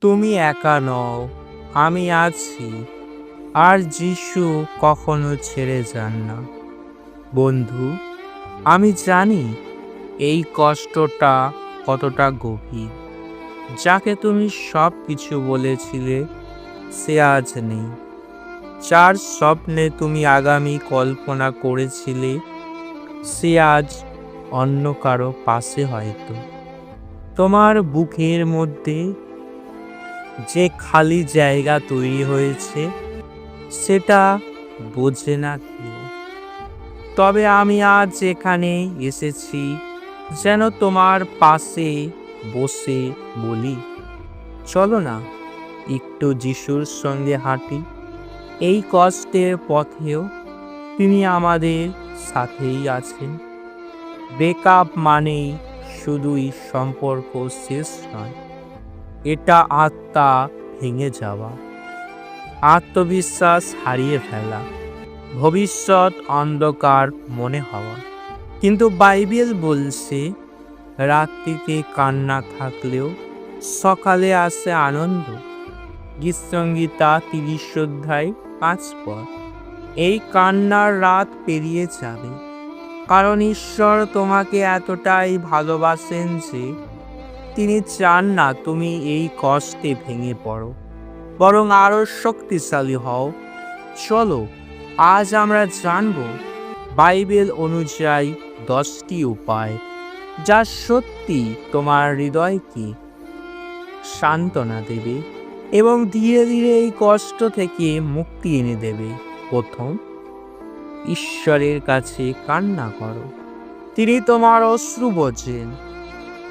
তুমি একা নও, আমি আছি। আর যিশু কখনো ছেড়ে যান না। বন্ধু, আমি জানি এই কষ্টটা কতটা গভীর। যাকে তুমি সব কিছু বলেছিলে, সে আজ নেই। যার স্বপ্নে তুমি আগামী কল্পনা করেছিলে, সে আজ অন্য কারও পাশে হয়তো। তোমার বুকের মধ্যে যে খালি জায়গা তৈরি হয়েছে, সেটা বোঝে না কেউ। তবে আমি আজ এখানে এসেছি যেন তোমার পাশে বসে বলি, চলো না, একটু যিশুর সঙ্গে হাঁটি। এই কষ্টের পথেও তিনি আমাদের সাথেই আছেন। ব্রেকআপ মানেই শুধুই সম্পর্ক শেষ নয়, এটা আত্মা ভেঙে যাওয়া, আত্মবিশ্বাস হারিয়ে ফেলা, ভবিষ্যৎ অন্ধকার মনে হওয়া। কিন্তু বাইবেল বলছে, রাত্রিতে কান্না থাকলেও সকালে আসে আনন্দ। গীতসঙ্গীতা তিরিশ অধ্যায় পাঁচ পর এই কান্নার রাত পেরিয়ে যাবে। কারণ ঈশ্বর তোমাকে এতটাই ভালোবাসেন যে তিনি চান না তুমি এই কষ্টে ভেঙে পড়ো। বরং আরও শক্তিশালী হও। চলো, আজ আমরা জানব বাইবেল অনুযায়ী দশটি উপায়, যা সত্যি তোমার হৃদয়কে সান্ত্বনা দেবে। এবং ধীরে ধীরে এই কষ্ট থেকে মুক্তি এনে দেবে। প্রথম, ঈশ্বরের কাছে কান্না করো। তিনি তোমার অশ্রু বোঝেন।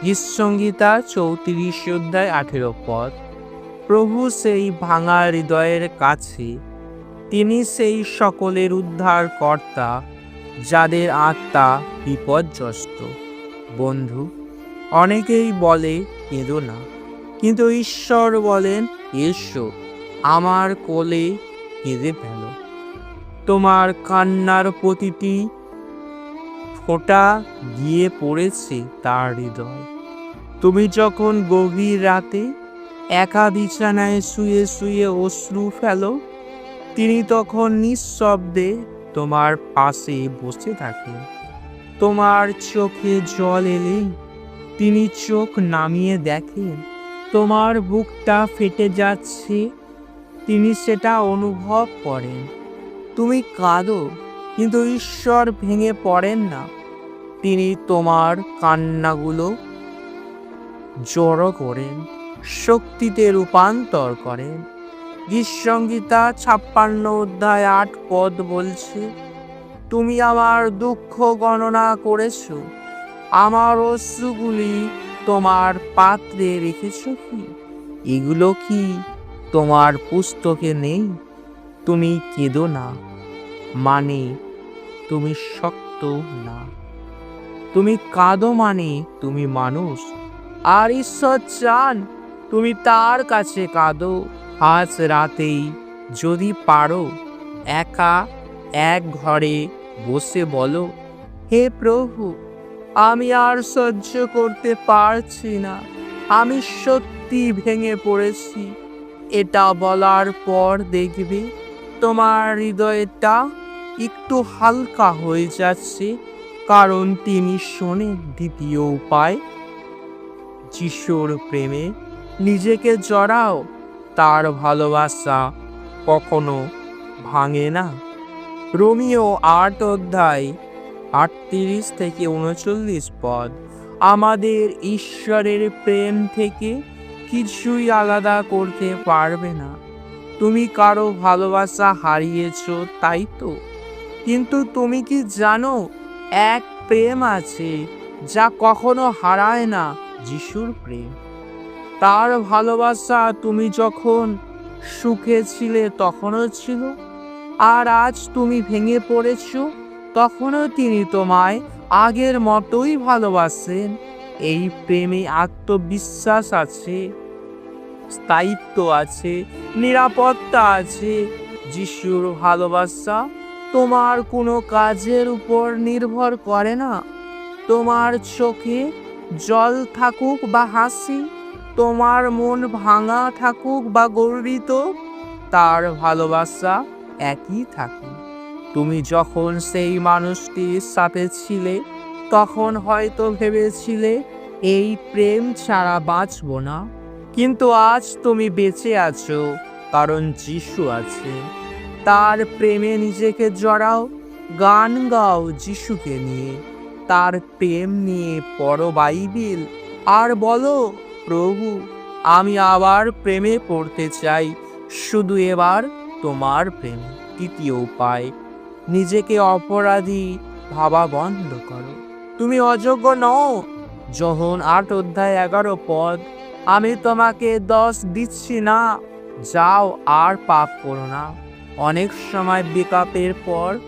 গীতসংগীতা চৌত্রিশ অধ্যায় আঠেরো পদ প্রভু সেই ভাঙা হৃদয়ের কাছে, তিনি সেই সকলের উদ্ধার কর্তা যাদের আত্মা বিপর্যস্ত। বন্ধু, অনেকেই বলে, কেঁদো না। কিন্তু ঈশ্বর বলেন এসো, আমার কোলে কেঁদে ফেল। তোমার কান্নার প্রতিটি ফোঁটা গিয়ে পড়েছে তার হৃদয়। তুমি যখন গভীর রাতে একা বিছানায় শুয়ে শুয়ে অশ্রু ফেলো, তিনি তখন নিঃশব্দে তোমার পাশে বসে থাকেন তোমার চোখে জল এলেই তিনি চোখ নামিয়ে দেখেন। তোমার বুকটা ফেটে যাচ্ছে। তিনি সেটা অনুভব করেন। তুমি কাঁদো, কিন্তু ঈশ্বর ভেঙে পড়েন না। তিনি তোমার কান্নাগুলো জড়ো করেন, শক্তিতে রূপান্তর করেন। গীতসংগীতা ছাপ্পান্ন অধ্যায় আট পদ বলছে, তুমি আমার দুঃখ গণনা করেছ। আমার অশ্রুগুলি তোমার পাত্রে রেখেছ কি? এগুলো কি তোমার পুস্তকে নেই? তুমি কেঁদো না। মানে তুমি শক্ত না। তুমি কাঁদো মানে তুমি মানুষ। আর ঈশ্বর চান তুমি তার কাছে কাঁদো। আজ রাতেই যদি পারো, একা এক ঘরে বসে বলো, হে প্রভু আমি আর সহ্য করতে পারছি না। আমি সত্যি ভেঙে পড়েছি। এটা বলার পর দেখবে, তোমার হৃদয়টা একটু হালকা হয়ে যাচ্ছে, কারণ তিনি শোনেন দ্বিতীয় উপায়। যিশুর প্রেমে নিজেকে জড়াও, তার ভালোবাসা কখনো ভাঙে না। রোমিও আট অধ্যায় আটত্রিশ থেকে উনচল্লিশ পদ। আমাদের ঈশ্বরের প্রেম থেকে কিছুই আলাদা করতে পারবে না। তুমি কারও ভালোবাসা হারিয়েছ, তাই তো? কিন্তু তুমি কি জানো, এক প্রেম আছে যা কখনো হারায় না যিশুর প্রেম। তার ভালোবাসা তুমি যখন সুখে ছিলে তখনও ছিল, আর আজ তুমি ভেঙে পড়েছ তখনও তিনি তোমায় আগের মতোই ভালোবাসেন। এই প্রেমে আত্মবিশ্বাস আছে, স্থায়িত্ব আছে, নিরাপত্তা আছে। যিশুর ভালোবাসা তোমার কোনো কাজের উপর নির্ভর করে না। তোমার চোখে জল থাকুক বা হাসি, তোমার মন ভাঙা থাকুক বা গর্বিত, তার ভালোবাসা একই থাকে। তুমি যখন সেই মানুষটির সাথে ছিলে, তখন হয়তো ভেবেছিলে, এই প্রেম ছাড়া বাঁচব না। কিন্তু আজ তুমি বেঁচে আছো, কারণ যিশু আছে। তার প্রেমে নিজেকে জড়াও, গান গাও যিশুকে নিয়ে। তার প্রেম নিয়ে পড়ো বাইবেল, আর বলো, প্রভু, আমি আবার প্রেমে পড়তে চাই। শুধু এবার তোমার প্রেম, তৃতীয় উপায়। নিজেকে অপরাধী ভাবা বন্ধ করো। তুমি অযোগ্য নও। যখন আট অধ্যায় এগারো পদ, আমি তোমাকে দশ দিচ্ছি না। যাও আর পাপ করো না। অনেক সময় বেকআপের পর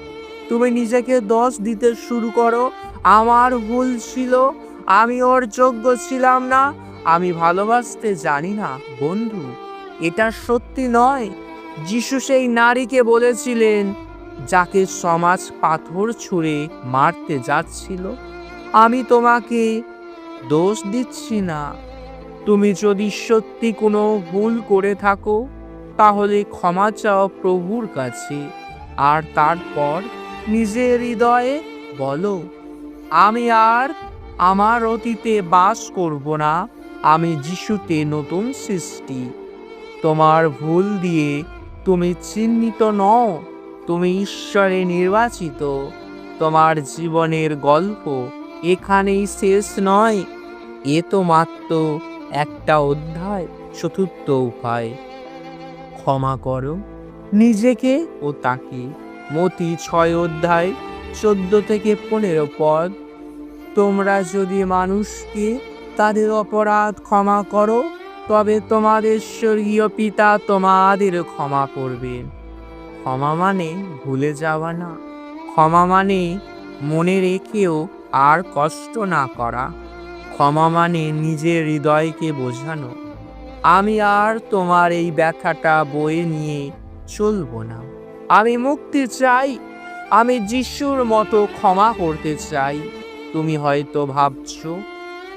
তুমি নিজেকে দোষ দিতে শুরু করো। আমার ভুল ছিল, আমি ওর যোগ্য ছিলাম না। আমি ভালোবাসতে জানি না, বন্ধু, এটা সত্যি নয়। যিশু সেই নারীকে বলেছিলেন যাকে সমাজ পাথর ছুঁড়ে মারতে যাচ্ছিল। আমি তোমাকে দোষ দিচ্ছি না। তুমি যদি সত্যি কোনো ভুল করে থাকো, তাহলে ক্ষমা চাও প্রভুর কাছে। আর তারপর নিজের হৃদয়ে বলো, আমি আর আমার অতীতে বাস করব না। আমি যিশুতে নতুন সৃষ্টি। তোমার ভুল দিয়ে তুমি চিহ্নিত নও। তুমি ঈশ্বরে নির্বাচিত। তোমার জীবনের গল্প এখানেই শেষ নয়। এ তো মাত্র একটা অধ্যায়, চতুর্থ উপায়। ক্ষমা করো নিজেকে ও তাকে। মতি ছয় অধ্যায়, চোদ্দ থেকে পনেরো পদ। তোমরা যদি মানুষকে তাদের অপরাধ ক্ষমা করো, তবে তোমাদের স্বর্গীয় পিতা তোমাদের ক্ষমা করবেন। ক্ষমা মানে ভুলে যাওয়া না। ক্ষমা মানে মনে রেখেও আর কষ্ট না করা। ক্ষমা মানে নিজের হৃদয়কে বোঝানো। আমি আর তোমার এই ব্যথাটা বয়ে নিয়ে চলবো না। আমি মুক্তি চাই। আমি যিশুর মতো ক্ষমা করতে চাই। তুমি হয়তো ভাবছ,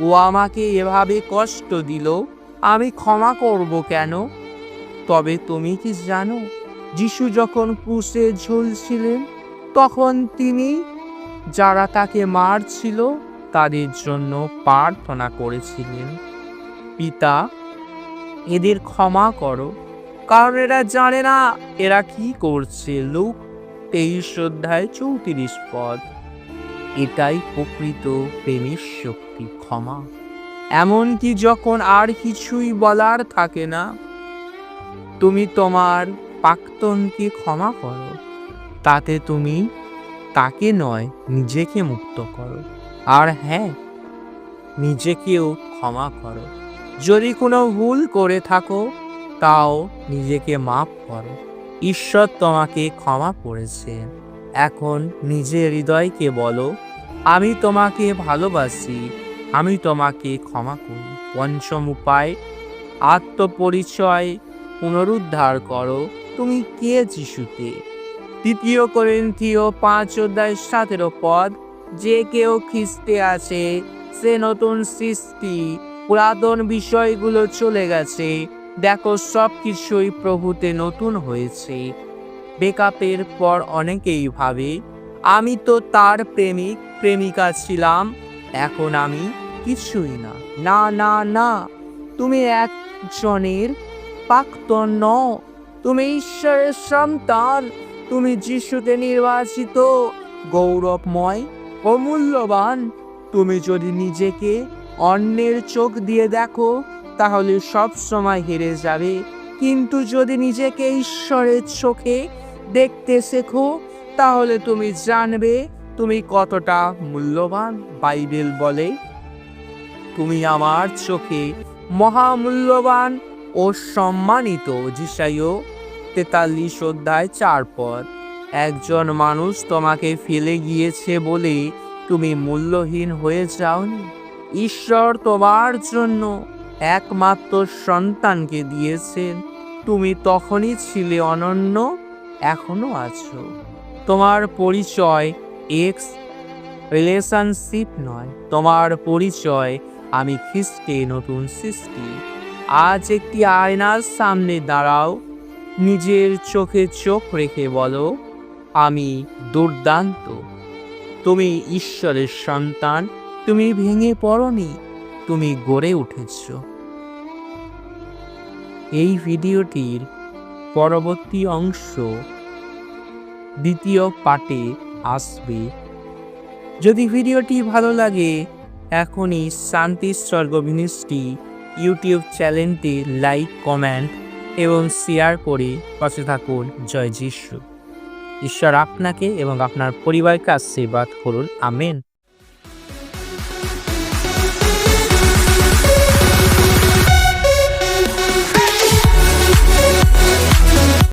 ও আমাকে এভাবে কষ্ট দিল, আমি ক্ষমা করব কেন? তবে তুমি কি জানো যিশু যখন ক্রুশে ঝুলছিলেন, তখন তিনি, যারা তাকে মারছিল, তাদের জন্য প্রার্থনা করেছিলেন। পিতা, এদের ক্ষমা করো, কারণ এরা জানে না এরা কি করছে। লোক, তেইশ অধ্যায় চৌত্রিশ পদ। এটাই প্রকৃত প্রেমের শক্তি, ক্ষমা। এমনকি যখন আর কিছুই বলার থাকে না, তুমি তোমার প্রাক্তনকে ক্ষমা করো। তাতে তুমি তাকে নয়, নিজেকে মুক্ত করো। আর হ্যাঁ নিজেকেও ক্ষমা করো। যদি কোনো ভুল করে থাকো, তাও নিজেকে মাফ করো। ঈশ্বর তোমাকে ক্ষমা করেছে। এখন নিজের হৃদয়কে বলো, আমি তোমাকে ভালোবাসি, আমি তোমাকে ক্ষমা করি। পঞ্চম উপায়, আত্মপরিচয় পুনরুদ্ধার করো। তুমি কে, যিশুতে? তৃতীয় করিন্থীয় পাঁচ অধ্যায় সতেরো পদ, যে কেউ খ্রিস্টে আছে, সে নতুন সৃষ্টি, পুরাতন বিষয়গুলো চলে গেছে, দেখো সব কিছুই প্রভুতে নতুন হয়েছে। বেকআপের পর অনেকেই ভাবে, আমি তো তার প্রেমিক, প্রেমিকা ছিলাম, এখন আমি কিছুই না। না না না, তুমি একজনের প্রাক্তন নও তুমি ঈশ্বরের সন্তান, তুমি যিশুতে নির্বাচিত, গৌরবময় অমূল্যবান তুমি যদি নিজেকে অন্যের চোখ দিয়ে দেখো, তাহলে সব সময় হেরে যাবে। কিন্তু যদি নিজেকে ঈশ্বরের চোখে দেখতে শেখো, তাহলে তুমি জানবে তুমি কতটা মূল্যবান, বাইবেল বলে। তুমি আমার চোখে মহামূল্যবান ও সম্মানিত, যিশাইও তেতাল্লিশ অধ্যায় চার পদ। একজন মানুষ তোমাকে ফেলে গিয়েছে বলে তুমি মূল্যহীন হয়ে যাওনি। ঈশ্বর তোমার জন্য একমাত্র সন্তানকে দিয়েছেন। তুমি তখনই ছিলে অনন্য, এখনও আছো। তোমার পরিচয় এক্স রিলেশনশিপ নয়। তোমার পরিচয় আমি খ্রিস্টে নতুন সৃষ্টি। আজ একটি আয়নার সামনে দাঁড়াও। নিজের চোখে চোখ রেখে বলো, আমি দুর্দান্ত। তুমি ঈশ্বরের সন্তান, তুমি ভেঙে পড়নি, তুমি গড়ে উঠেছ। এই ভিডিওটির পরবর্তী অংশ দ্বিতীয় পার্টে আসবে। যদি ভিডিওটি ভালো লাগে, এখনই শান্তি স্বর্গ মিনিস্ট্রি ইউটিউব চ্যানেলটি লাইক, কমেন্ট এবং শেয়ার করে পাশে থাকুন। জয় যিশু। ঈশ্বর আপনাকে এবং আপনার পরিবারকে আশীর্বাদ করুন। আমেন।